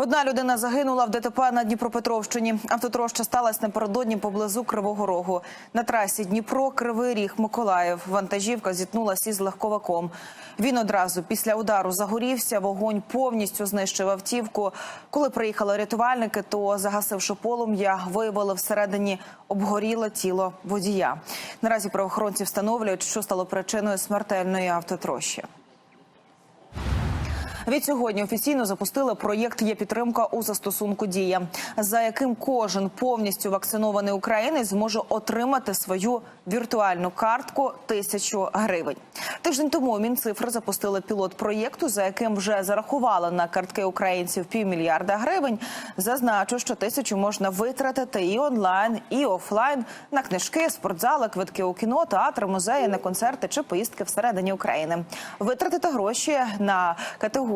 Одна людина загинула в ДТП на Дніпропетровщині. Автотроща сталася напередодні поблизу Кривого Рогу. На трасі Дніпро Кривий Ріг Миколаїв. Вантажівка зіткнулася із легковиком. Він одразу після удару загорівся. Вогонь повністю знищив автівку. Коли приїхали рятувальники, то загасивши полум'я, виявили всередині обгоріле тіло водія. Наразі правоохоронці встановлюють, що стало причиною смертельної автотрощі. Від сьогодні офіційно запустили проєкт «Є підтримка у застосунку Дія, за яким кожен повністю вакцинований українець зможе отримати свою віртуальну картку тисячу гривень. Тиждень тому Мінцифри запустили пілот проєкту, за яким вже зарахували на картки українців півмільярда гривень. Зазначу, що тисячу можна витратити і онлайн, і офлайн на книжки, спортзали, квитки у кіно, театр, музеї, на концерти чи поїздки всередині України. Витратити гроші на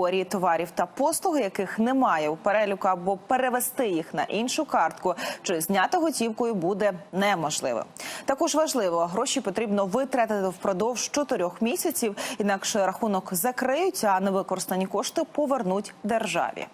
категорії товарів та послуг, яких немає у переліку, або перевести їх на іншу картку чи зняти готівкою буде неможливо. Також важливо, гроші потрібно витратити впродовж чотирьох місяців, інакше рахунок закриють, а невикористані кошти повернуть державі.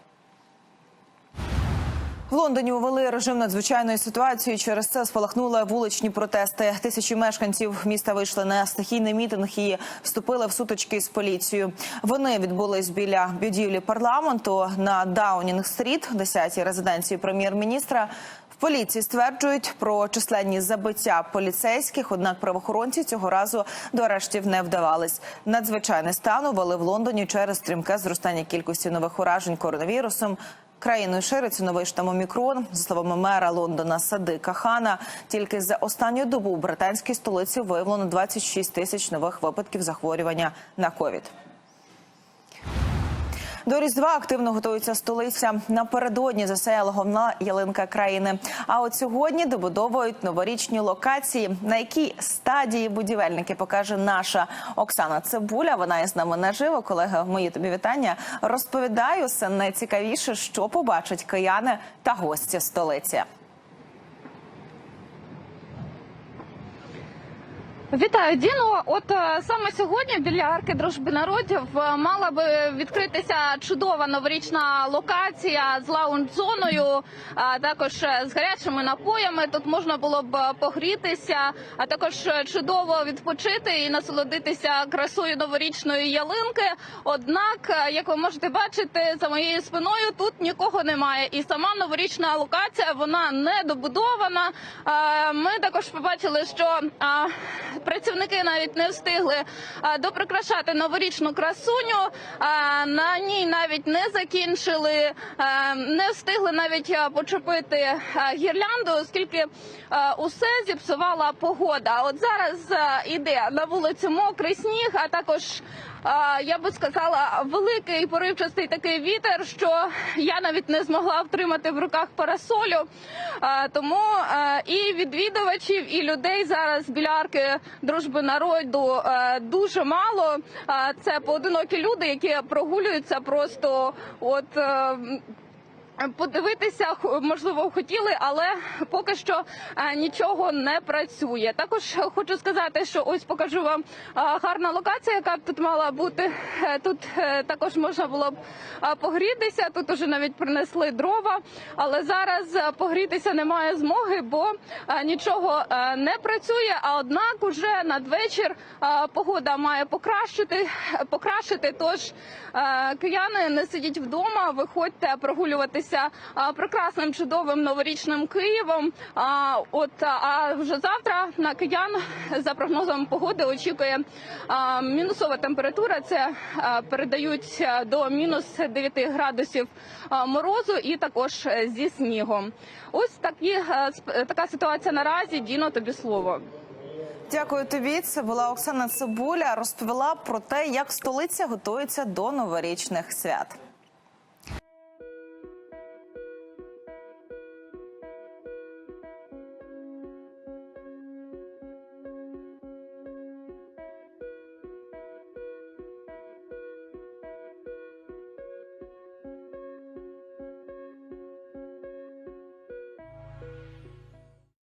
В Лондоні увели режим надзвичайної ситуації. Через це спалахнули вуличні протести. Тисячі мешканців міста вийшли на стихійний мітинг і вступили в сутички з поліцією. Вони відбулись біля будівлі парламенту на Даунінг-стріт, 10-й резиденції прем'єр-міністра. В поліції стверджують про численні забиття поліцейських, однак правоохоронці цього разу до арештів не вдавались. Надзвичайний стан увели в Лондоні через стрімке зростання кількості нових уражень коронавірусом. Країною шириться новий штам Омікрон. За словами мера Лондона Садика Хана, тільки за останню добу в британській столиці виявлено 26 тисяч нових випадків захворювання на ковід. До Різдва активно готується столиця. Напередодні засяяла головна ялинка країни. А от сьогодні добудовують новорічні локації. На якій стадії будівельники покаже наша Оксана Цибуля. Вона із нами наживо. Колеги, мої тобі вітання. Розповідаю все найцікавіше, що побачать кияни та гості столиці. Вітаю, Діно. От е, саме сьогодні біля арки дружби народів е, мала би відкритися чудова новорічна локація з лаунж-зоною, а також е, з гарячими напоями. Тут можна було б погрітися, а також чудово відпочити і насолодитися красою новорічної ялинки. Однак, як ви можете бачити, за моєю спиною тут нікого немає. І сама новорічна локація вона не добудована. Ми також побачили, що працівники навіть не встигли доприкрашати новорічну красуню. На ній навіть не закінчили, не встигли навіть почепити гірлянду, оскільки усе зіпсувала погода. От зараз іде на вулицю мокрий сніг, а також я би сказала, великий поривчастий такий вітер, що я навіть не змогла втримати в руках парасолю. Тому і відвідувачів, і людей зараз біля арки дружби народу е, дуже мало. А, Це поодинокі люди, які прогулюються просто от. Е, Подивитися можливо хотіли, але поки що е, нічого не працює. Також хочу сказати, що ось покажу вам е, гарна локація, яка тут мала бути. Тут також можна було б погрітися. Тут уже навіть принесли дрова, але зараз погрітися немає змоги, бо нічого не працює. А однак уже надвечір погода має покращити, покращити. Тож кияни не сидіть вдома, виходьте прогулюватися а, прекрасним чудовим новорічним Києвом. От а вже завтра на киян за прогнозом погоди очікує мінусова температура. Це передають до мінус 9 градусів морозу і також зі снігом. Ось такі така ситуація наразі. Діно тобі слово. Дякую тобі. Це була Оксана Цибуля. Розповіла про те, як столиця готується до новорічних свят.